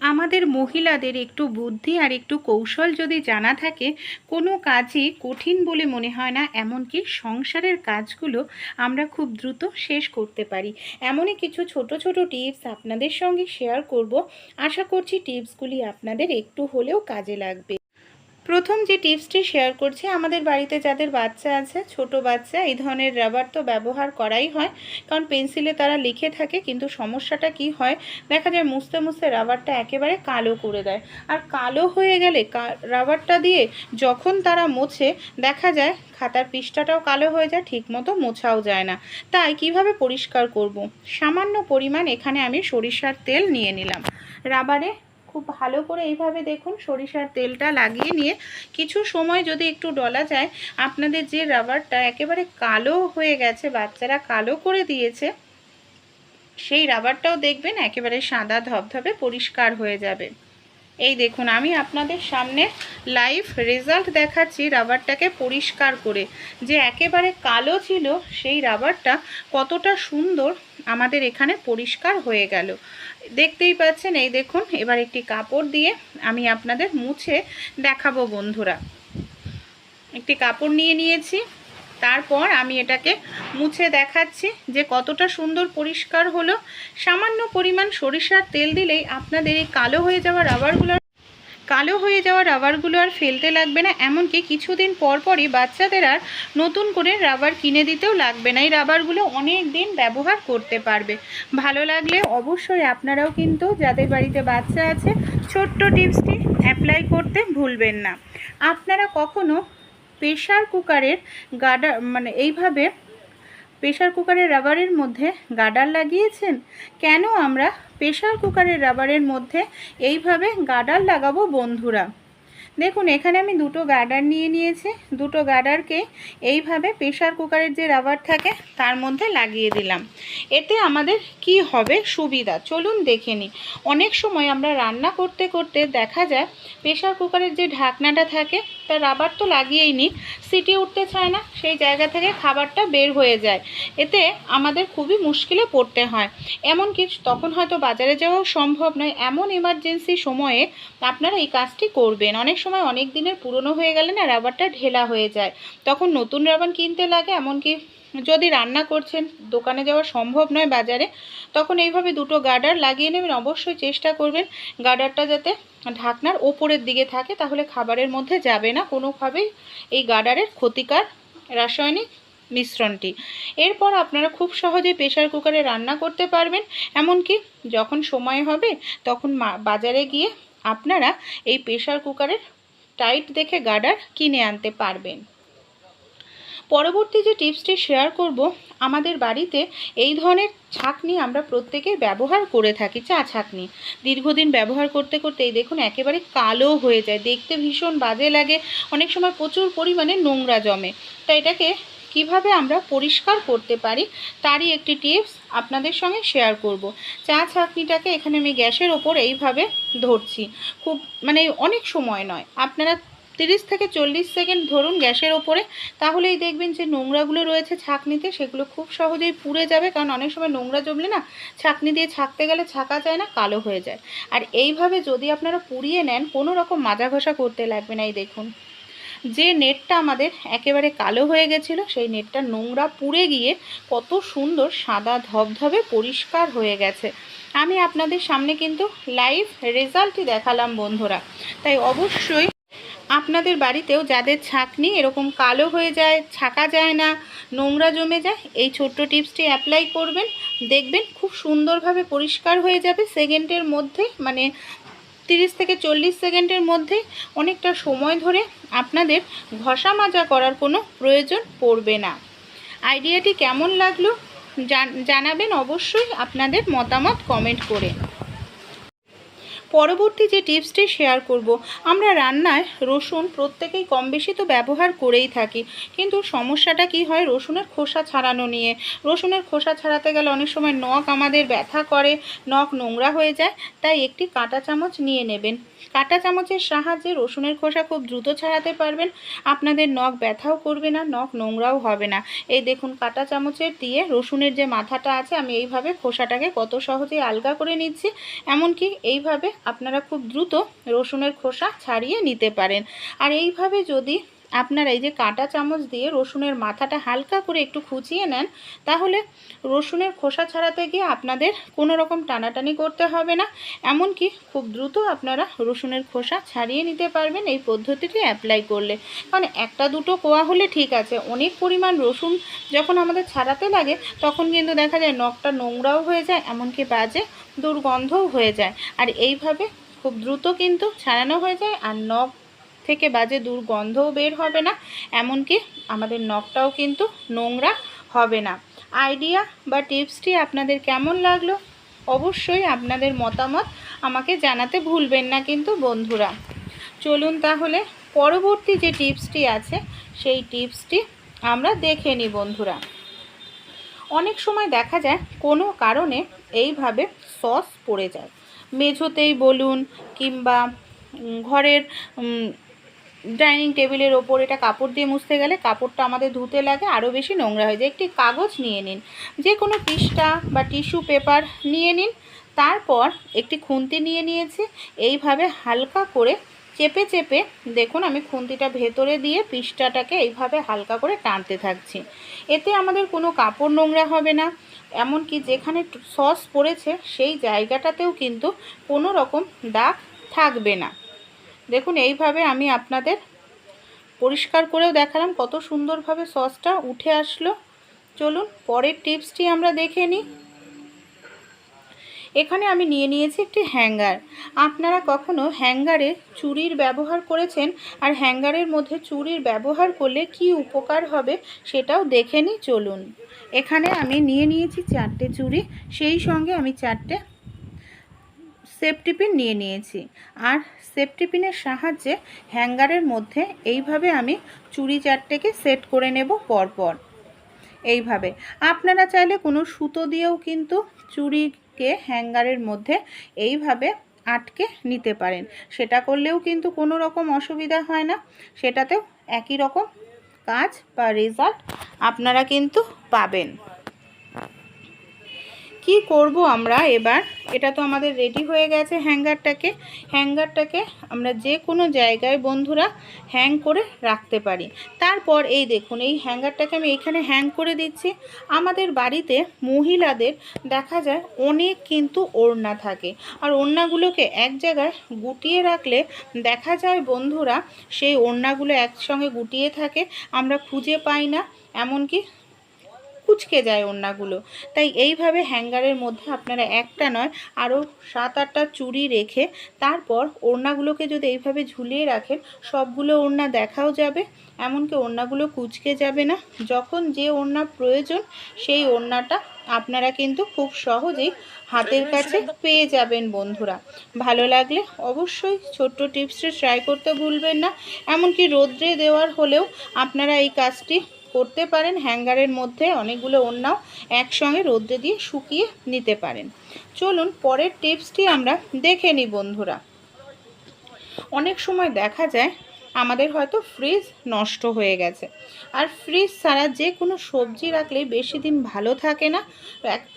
আমাদের মহিলাদের একটু বুদ্ধি আর একটু কৌশল যদি জানা থাকে, কোনো কাজই কঠিন বলে মনে হয় না, এমনকি সংসারের কাজগুলো আমরা খুব দ্রুত শেষ করতে পারি। এমনই কিছু ছোট ছোট টিপস আপনাদের সঙ্গে শেয়ার করব। আশা করছি টিপসগুলি আপনাদের একটু হলেও কাজে লাগবে। প্রথম যে টিপসটি শেয়ার করছি, আমাদের বাড়িতে যাদের বাচ্চা আছে, ছোট বাচ্চা, এই ধরনের রাবার তো ব্যবহার করাই হয়। কারণ পেন্সিলে তারা লিখে থাকে, কিন্তু সমস্যাটা কি হয়? দেখা যায় মুছতে মুছতে রাবারটা একেবারে কালো করে দেয়। আর কালো হয়ে গেলে রাবারটা দিয়ে যখন তারা মোছে, দেখা যায় খাতার পৃষ্ঠাটাও কালো হয়ে যায়, ঠিকমতো মোছাও যায় না। তাই কীভাবে পরিষ্কার করব। সামান্য পরিমাণ এখানে আমি সরিষার তেল নিয়ে নিলাম। রাবারে খুব ভালো করে এইভাবে দেখুন সরিষার তেলটা লাগিয়ে নিয়ে কিছু সময় যদি একটু ডলা যায়, আপনাদের যে রাবারটা একেবারে কালো হয়ে গেছে, বাচ্চারা কালো করে দিয়েছে, সেই রাবারটাও দেখবেন একেবারে সাদা ধবধবে পরিষ্কার হয়ে যাবে। এই দেখুন, আমি আপনাদের সামনে লাইভ রেজাল্ট দেখাচ্ছি রাবারটাকে পরিষ্কার করে। যে একেবারে কালো ছিল, সেই রাবারটা কতটা সুন্দর আমাদের এখানে পরিষ্কার হয়ে গেল। দেখতেই পাচ্ছেন, এই দেখুন, এবার একটি কাপড় দিয়ে আমি আপনাদের মুছে দেখাবো বন্ধুরা। একটি কাপড় নিয়ে নিয়েছি, তারপর আমি এটাকে মুছে দেখাচ্ছি যে কতটা সুন্দর পরিষ্কার হলো। সামান্য পরিমাণ সরিষার তেল দিলেই আপনাদের এই কালো হয়ে যাওয়া রাবারগুলো কালো হয়ে যাওয়া রাবারগুলো আর ফেলতে লাগবে না, এমনকি কিছুদিন পর পরই বাচ্চাদের আর নতুন করে রাবার কিনে দিতেও লাগবে না। এই রাবারগুলো অনেক দিন ব্যবহার করতে পারবে। ভালো লাগলে অবশ্যই আপনারাও কিন্তু যাদের বাড়িতে বাচ্চা আছে, ছোট্ট টিপসটি অ্যাপ্লাই করতে ভুলবেন না। আপনারা কখনো প্রেশার কুকারের গাডার মানে এইভাবে প্রেশার কুকারের রাবারের মধ্যে গার্ডার লাগিয়েছেন? কেন আমরা প্রেশার কুকারের রাবারের মধ্যে এইভাবে গার্ডার লাগাবো বন্ধুরা? দেখুন, এখানে আমি দুটো গার্ডার নিয়ে নিয়েছি। দুটো গার্ডারকে এইভাবে প্রেশার কুকারের যে রাবার থাকে, তার মধ্যে লাগিয়ে দিলাম। এতে আমাদের কি হবে? সুবিধা। চলুন দেখে নিই। অনেক সময় আমরা রান্না করতে করতে দেখা যায় প্রেশার কুকারের যে ঢাকনাটা থাকে, তার রাবার তো লাগিয়েই নিই। সিটি উঠতে চায় না, সেই জায়গা থেকে খাবারটা বের হয়ে যায়। এতে আমাদের খুবই মুশকিলে পড়তে হয়। এমন এমনকি তখন হয়তো বাজারে যাওয়াও সম্ভব নয়। এমন এমার্জেন্সি সময়ে আপনারা এই কাজটি করবেন। অনেক সময় অনেক দিনের পুরনো হয়ে গেলে না রাবারটা ঢেলা হয়ে যায়। তখন নতুন রাবার কিনতে লাগে, এমনকি যদি রান্না করছেন, দোকানে যাওয়া সম্ভব নয় বাজারে, তখন এইভাবে দুটো গার্ডার লাগিয়ে নেবেন। অবশ্যই চেষ্টা করবেন গার্ডারটা যাতে ঢাকনার ওপরের দিকে থাকে, তাহলে খাবারের মধ্যে যাবে না। কোনোভাবেই এই গার্ডারের ক্ষতিকার রাসায়নিক মিশ্রণটি। এরপর আপনারা খুব সহজেই প্রেশার কুকারে রান্না করতে পারবেন। এমনকি যখন সময় হবে, তখন বাজারে গিয়ে আপনারা এই প্রেশার কুকারের টাইট দেখে গার্ডার কিনে আনতে পারবেন। পরবর্তী যে টিপসটি শেয়ার করব, আমাদের বাড়িতে এই ধরনের ছাঁকনি আমরা প্রত্যেকে ব্যবহার করে থাকি, চা ছাঁকনি। দীর্ঘদিন ব্যবহার করতে করতে এই দেখুন একেবারে কালো হয়ে যায়, দেখতে ভীষণ বাজে লাগে। অনেক সময় প্রচুর পরিমাণে নোংরা জমে। তাই এটাকে কীভাবে আমরা পরিষ্কার করতে পারি তারই একটি টিপস আপনাদের সঙ্গে শেয়ার করব। চা ছাঁকনিটাকে এখানে আমি গ্যাসের ওপর এইভাবে ধরছি। খুব মানে অনেক সময় নয়। আপনারা তিরিশ থেকে চল্লিশ সেকেন্ড ধরুন গ্যাসের ওপরে, তাহলেই দেখবেন যে নোংরাগুলো রয়েছে ছাঁকনিতে, সেগুলো খুব সহজেই পুড়ে যাবে, কারণ অনেক সময় নোংরা জমলে না, ছাঁকনি দিয়ে ছাঁকতে গেলে ছাঁকা যায় না, কালো হয়ে যায়। আর এইভাবে যদি আপনারা পুড়িয়ে নেন, কোনো রকম মাজা ঘষা করতে লাগবে না, এই দেখুন। যে নেটটা আমাদের একেবারে কালো হয়ে গেছিল, সেই নেটটা নোংরা পুড়ে গিয়ে কত সুন্দর সাদা ধবধবে পরিষ্কার হয়ে গেছে। আমি আপনাদের সামনে কিন্তু লাইভ রেজাল্টই দেখালাম বন্ধুরা। তাই অবশ্যই আপনাদের বাড়িতেও যাদের ছাঁকনি এরকম কালো হয়ে যায়, ছাকা যায় না, নোংরা জমে যায়, এই ছোট্ট টিপসটি অ্যাপ্লাই করবেন। দেখবেন খুব সুন্দরভাবে পরিষ্কার হয়ে যাবে। সেকেন্ডের মধ্যে মানে তিরিশ থেকে চল্লিশ সেকেন্ডের মধ্যে অনেকটা সময় ধরে আপনাদের ঘষা মাজা করার কোনো প্রয়োজন পড়বে না। আইডিয়াটি কেমন লাগল জানাবেন অবশ্যই আপনাদের মতামত কমেন্ট করে। পরবর্তী যে টিপসটি শেয়ার করব, আমরা রান্নায় রসুন প্রত্যেকেই কম বেশি তো ব্যবহার করেই থাকি, কিন্তু সমস্যাটা কি হয়? রসুনের খোসা ছাড়ানো নিয়ে। রসুনের খোসা ছাড়াতে গেলে অনেক সময় নখ আমাদের ব্যথা করে, নখ নোংরা হয়ে যায়, তাই একটি কাঁটা চামচ নিয়ে নেবেন। কাঁটা চামচের সাহায্যে রসুনের খোসা খুব দ্রুত ছাড়াতে পারবেন। আপনাদের নখ ব্যথাও করবে না, নখ নোংরাও হবে না। এই দেখুন, কাঁটা চামচের দিয়ে রসুনের যে মাথাটা আছে, আমি এইভাবে খোসাটাকে কত সহজে আলগা করে নিচ্ছি। এমনকি এইভাবে আপনারা খুব দ্রুত রসুনের খোসা ছাড়িয়ে নিতে পারেন। আর এইভাবে যদি আপনারা এই যে কাঁটা চামচ দিয়ে রসুনের মাথাটা হালকা করে একটু খুঁচিয়ে নেন, তাহলে রসুনের খোসা ছাড়াতে গিয়ে আপনাদের কোনো রকম টানাটানি করতে হবে না। এমনকি খুব দ্রুত আপনারা রসুনের খোসা ছাড়িয়ে নিতে পারবেন এই পদ্ধতিটি অ্যাপ্লাই করলে। কারণ একটা দুটো কোয়া হলে ঠিক আছে, অনেক পরিমাণ রসুন যখন আমাদের ছাড়াতে লাগে, তখন কিন্তু দেখা যায় নখটা নোংরাও হয়ে যায়, এমনকি বাজে দুর্গন্ধও হয়ে যায়। আর এইভাবে খুব দ্রুত কিন্তু ছাড়ানো হয়ে যায়, আর নখ থেকে বাজে দুর্গন্ধও বের হবে না, এমনকি আমাদের নখটাও কিন্তু নোংরা হবে না। আইডিয়া বা টিপসটি আপনাদের কেমন লাগল? অবশ্যই আপনাদের মতামত আমাকে জানাতে ভুলবেন না কিন্তু বন্ধুরা। চলুন তাহলে পরবর্তী যে টিপসটি আছে, সেই টিপসটি আমরা দেখে নিই বন্ধুরা। অনেক সময় দেখা যায় কোনো কারণে এইভাবে সস পড়ে যায়। মেঝোতেই বলুন কিংবা ঘরের ডাইনিং টেবিলের ওপর এটা কাপড় দিয়ে মুছতে গেলে কাপড়টা আমাদের ধুতে লাগে আরও বেশি নোংরা হয়ে যায়। একটি কাগজ নিয়ে নিন, যে কোনো পৃষ্ঠা বা টিস্যু পেপার নিয়ে নিন। তারপর একটি খুন্তি নিয়ে নিয়েছি, এইভাবে হালকা করে চেপে চেপে দেখুন আমি খুন্তিটা ভেতরে দিয়ে পৃষ্ঠাটাকে এইভাবে হালকা করে টানতে থাকছি। এতে আমাদের কোনো কাপড় নোংরা হবে না, এমনকি যেখানে সস পড়েছে সেই জায়গাটাতেও কিন্তু কোনো রকম দাগ থাকবে না। দেখুন, এইভাবে আমি আপনাদের পরিষ্কার করেও দেখালাম কত সুন্দরভাবে সসটা উঠে আসলো। চলুন, পরের টিপসটি আমরা দেখে নিই। এখানে আমি নিয়ে নিয়েছি একটি হ্যাঙ্গার। আপনারা কখনো হ্যাঙ্গারে চুরির ব্যবহার করেছেন? আর হ্যাঙ্গারের মধ্যে চুরির ব্যবহার করলে কি উপকার হবে সেটাও দেখে নিই, চলুন। এখানে আমি নিয়ে নিয়েছি চারটে চুড়ি সেই সঙ্গে আমি চারটে সেফটি পিন নিয়ে নিয়েছি। আর সেফটি পিনের সাহায্যে হ্যাঙ্গারের মধ্যে এইভাবে আমি চুড়ি চারটেকে সেট করে নেব পরপর। এইভাবে। আপনারা চাইলে কোনো সুতো দিয়েও কিন্তু চুড়িকে হ্যাঙ্গারের মধ্যে এইভাবে আটকে নিতে পারেন। সেটা করলেও কিন্তু কোনো রকম অসুবিধা হয় না। সেটাতেও একই রকম কাজ বা রেজাল্ট আপনারা কিন্তু পাবেন। কি করব আমরা এবার? এটা তো আমাদের রেডি হয়ে গেছে হ্যাঙ্গারটাকে হ্যাঙ্গারটাকে আমরা যে কোনো জায়গায় বন্ধুরা হ্যাং করে রাখতে পারি। তারপর এই দেখুন, এই হ্যাঙ্গারটাকে আমি এখানে হ্যাং করে দিচ্ছি। আমাদের বাড়িতে মহিলাদের দেখা যায় অনেক কিন্তু ওড়না থাকে। আর ওড়নাগুলোকে এক জায়গায় গুটিয়ে রাখলে দেখা যায় বন্ধুরা সেই ওড়নাগুলো একসঙ্গে গুটিয়ে থাকে। আমরা খুঁজে পাই না। এমনকি কুচকে যায় ওড়নাগুলো। তাই এইভাবে হ্যাঙ্গারের মধ্যে আপনারা একটা নয়, আরও সাত আটটা চুড়ি রেখে তারপর ওড়নাগুলোকে যদি এইভাবে ঝুলিয়ে রাখেন, সবগুলো ওড়না দেখাও যাবে, এমনকি ওড়নাগুলো কুচকে যাবে না। যখন যে ওড়না প্রয়োজন, সেই ওড়নাটা আপনারা কিন্তু খুব সহজেই হাতের কাছে পেয়ে যাবেন বন্ধুরা। ভালো লাগলে অবশ্যই ছোট্ট টিপসটি ট্রাই করতে ভুলবেন না। এমনকি রোদ্রে দেওয়ার হলেও আপনারা এই কাজটি করতে পারেন, হ্যাঙ্গারের মধ্যে অনেকগুলো ওড়নাও একসঙ্গে রোদ্রে দিয়ে শুকিয়ে নিতে পারেন। চলুন, পরের টিপসটি আমরা দেখে নিই, বন্ধুরা। অনেক সময় দেখা যায়, আমাদের হয়তো ফ্রিজ নষ্ট হয়ে গেছে। আর ফ্রিজ ছাড়া যে কোনো সবজি রাখলে বেশি দিন ভালো থাকে না।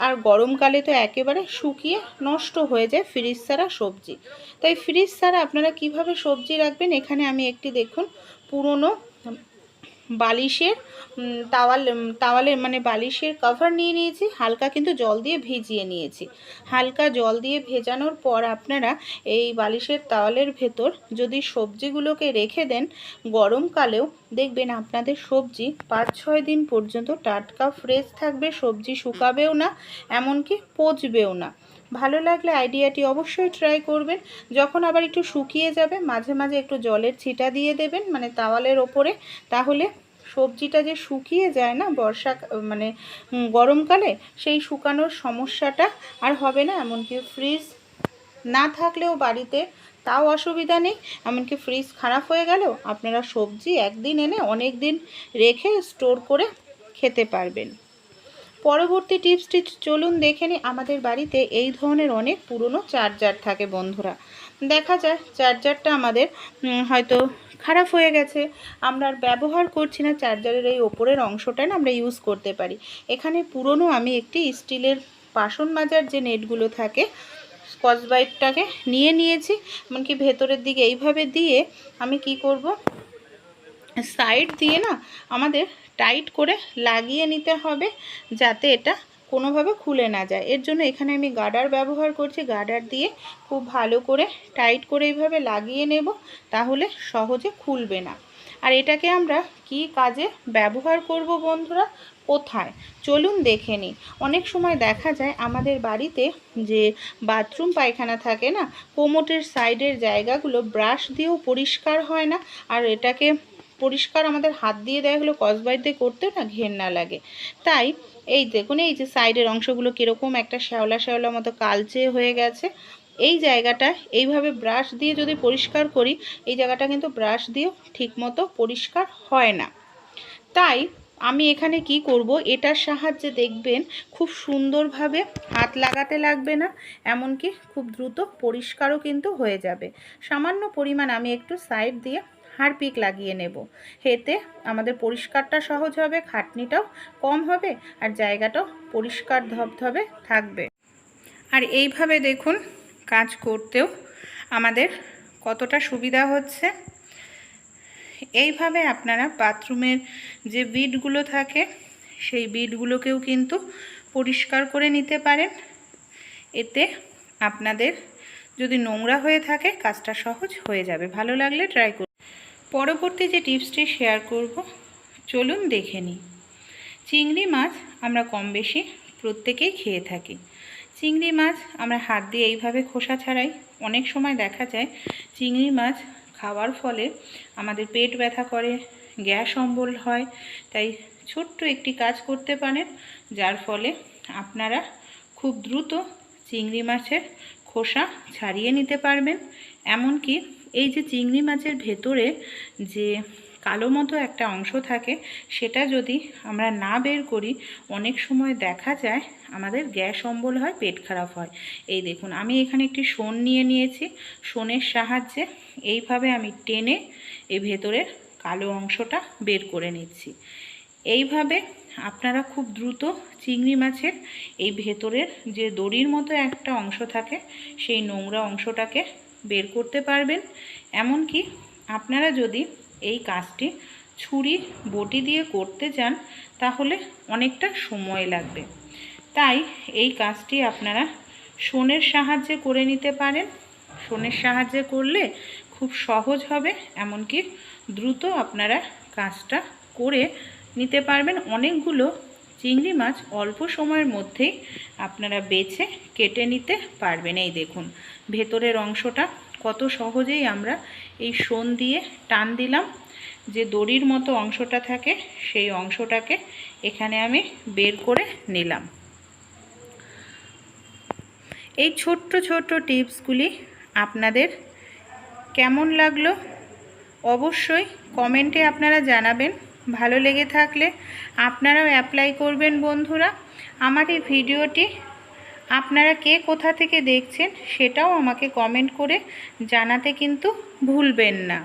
আর গরমকালে তো একেবারে শুকিয়ে নষ্ট হয়ে যায় ফ্রিজ ছাড়া সবজি। তাই ফ্রিজ ছাড়া আপনারা কীভাবে সবজি রাখবেন? এখানে আমি একটি দেখুন, পুরনো বালিশের তাওয়াল তাওয়ালের মানে বালিশের কভার নিয়ে নিয়েছি, হালকা কিন্তু জল দিয়ে ভিজিয়ে নিয়েছি। হালকা জল দিয়ে ভেজানোর পর আপনারা এই বালিশের তাওয়ালের ভেতর যদি সবজিগুলোকে রেখে দেন গরমকালেও দেখবেন আপনাদের সবজি পাঁচ ছয় দিন পর্যন্ত টাটকা ফ্রেশ থাকবে, সবজি শুকাবেও না, এমনকি পচবেও না। ভালো লাগলে আইডিয়াটি অবশ্যই ট্রাই করবেন। যখন আবার একটু শুকিয়ে যাবে, মাঝে মাঝে একটু জলের ছিটা দিয়ে দেবেন মানে তাওয়ালের ওপরে। তাহলে সবজিটা যে শুকিয়ে যায় না, বর্ষা মানে গরমকালে, সেই শুকানোর সমস্যাটা আর হবে না। এমনকি ফ্রিজ না থাকলেও বাড়িতে তাও অসুবিধা নেই। এমনকি ফ্রিজ খারাপ হয়ে গেলেও আপনারা সবজি একদিন এনে অনেক দিন রেখে স্টোর করে খেতে পারবেন। পরবর্তী টিপসটি চলুন দেখে নিই আমাদের বাড়িতে এই ধরনের অনেক পুরনো চার্জার থাকে বন্ধুরা। দেখা যায় চার্জারটা আমাদের হয়তো খারাপ হয়ে গেছে। আমরা আর ব্যবহার করছি না চার্জারের এই ওপরের অংশটা না আমরা ইউজ করতে পারি। এখানে পুরনো আমি একটি স্টিলের বাসন মাজার যে নেটগুলো থাকে স্কচ কসবাইটটাকে নিয়ে নিয়েছি। এমনকি ভেতরের দিকে এইভাবে দিয়ে আমি কি করব সাইড দিয়ে না আমাদের টাইট করে লাগিয়ে নিতে হবে যাতে এটা কোনোভাবে খুলে না যায়। এর জন্য এখানে আমি গার্ডার ব্যবহার করছি। গার্ডার দিয়ে খুব ভালো করে টাইট করে এইভাবে লাগিয়ে নেব, তাহলে সহজে খুলবে না। আর এটাকে আমরা কি কাজে ব্যবহার করব বন্ধুরা? কোথায়? চলুন দেখে নিই। অনেক সময় দেখা যায় আমাদের বাড়িতে যে বাথরুম পায়খানা থাকে না, কোমোটের সাইডের জায়গাগুলো ব্রাশ দিয়েও পরিষ্কার হয় না, আর এটাকে পরিষ্কার আমাদের হাত দিয়ে দেয় হলো কসবাইট দিয়ে করতেও না ঘের না লাগে। তাই এই দেখুন, এই যে সাইডের অংশগুলো কীরকম একটা শ্যাওলা শ্যাওলা মতো কালচে হয়ে গেছে, এই জায়গাটা এইভাবে ব্রাশ দিয়ে যদি পরিষ্কার করি, এই জায়গাটা কিন্তু ব্রাশ দিয়েও ঠিকমতো পরিষ্কার হয় না। তাই আমি এখানে কি করব? এটার সাহায্যে দেখবেন খুব সুন্দরভাবে হাত লাগাতে লাগবে না, এমনকি খুব দ্রুত পরিষ্কারও কিন্তু হয়ে যাবে। সামান্য পরিমাণ আমি একটু সাইড দিয়ে হারপিক লাগিয়ে নেব। এতে আমাদের পরিষ্কারটা সহজ হবে, খাটনিটাও কম হবে আর জায়গাটাও পরিষ্কার ধবধবে থাকবে। আর এইভাবে দেখুন কাজ করতেও আমাদের কতটা সুবিধা হচ্ছে। এইভাবে আপনারা বাথরুমের যে বিটগুলো থাকে, সেই বিটগুলোকেও কিন্তু পরিষ্কার করে নিতে পারেন। এতে আপনাদের যদি নোংরা হয়ে থাকে, কাজটা সহজ হয়ে যাবে। ভালো লাগলে ট্রাই করুন। পরবর্তী যে টিপসটি শেয়ার করব, চলুন দেখে নিই। চিংড়ি মাছ আমরা কম বেশি প্রত্যেকেই খেয়ে থাকি। চিংড়ি মাছ আমরা হাত দিয়ে এইভাবে খোসা ছাড়াই অনেক সময় দেখা যায়, চিংড়ি মাছ খাওয়ার ফলে আমাদের পেট ব্যথা করে, গ্যাস অম্বল হয়। তাই ছোট্ট একটি কাজ করতে পারেন, যার ফলে আপনারা খুব দ্রুত চিংড়ি মাছের খোসা ছাড়িয়ে নিতে পারবেন। এমনকি এই যে চিংড়ি মাছের ভেতরে যে কালো মতো একটা অংশ থাকে, সেটা যদি আমরা না বের করি, অনেক সময় দেখা যায় আমাদের গ্যাস অম্বল হয়, পেট খারাপ হয়। এই দেখুন, আমি এখানে একটি শোন নিয়ে নিয়েছি। শোনের সাহায্যে এইভাবে আমি টেনে এই ভেতরের কালো অংশটা বের করে নিচ্ছি। এইভাবে আপনারা খুব দ্রুত চিংড়ি মাছের এই ভেতরের যে দড়ির মতো একটা অংশ থাকে, সেই নোংরা অংশটাকে বের করতে পারবেন। এমনকি আপনারা যদি এই কাজটি ছুরি, বটি দিয়ে করতে চান তাহলে অনেকটা সময় লাগবে। তাই এই কাজটি আপনারা শোনের সাহায্যে করে নিতে পারেন। শোনের সাহায্যে করলে খুব সহজ হবে, এমনকি দ্রুত আপনারা কাজটা করে নিতে পারবেন। অনেকগুলো চিংড়ি মাছ অল্প সময়ের মধ্যেই আপনারা বেছে কেটে নিতে পারবেন। এই দেখুন, ভেতরের অংশটা কত সহজেই আমরা এই শোন দিয়ে টান দিলাম। যে দড়ির মতো অংশটা থাকে, সেই অংশটাকে এখানে আমি বের করে নিলাম। এই ছোট্ট ছোট্ট টিপসগুলি আপনাদের কেমন লাগল অবশ্যই কমেন্টে আপনারা জানাবেন। ভালো লেগে থাকলে আপনারাও অ্যাপ্লাই করবেন বন্ধুরা। আমার এই ভিডিওটি আপনারা কে কোথা থেকে দেখছেন সেটাও আমাকে কমেন্ট করে জানাতে কিন্তু ভুলবেন না।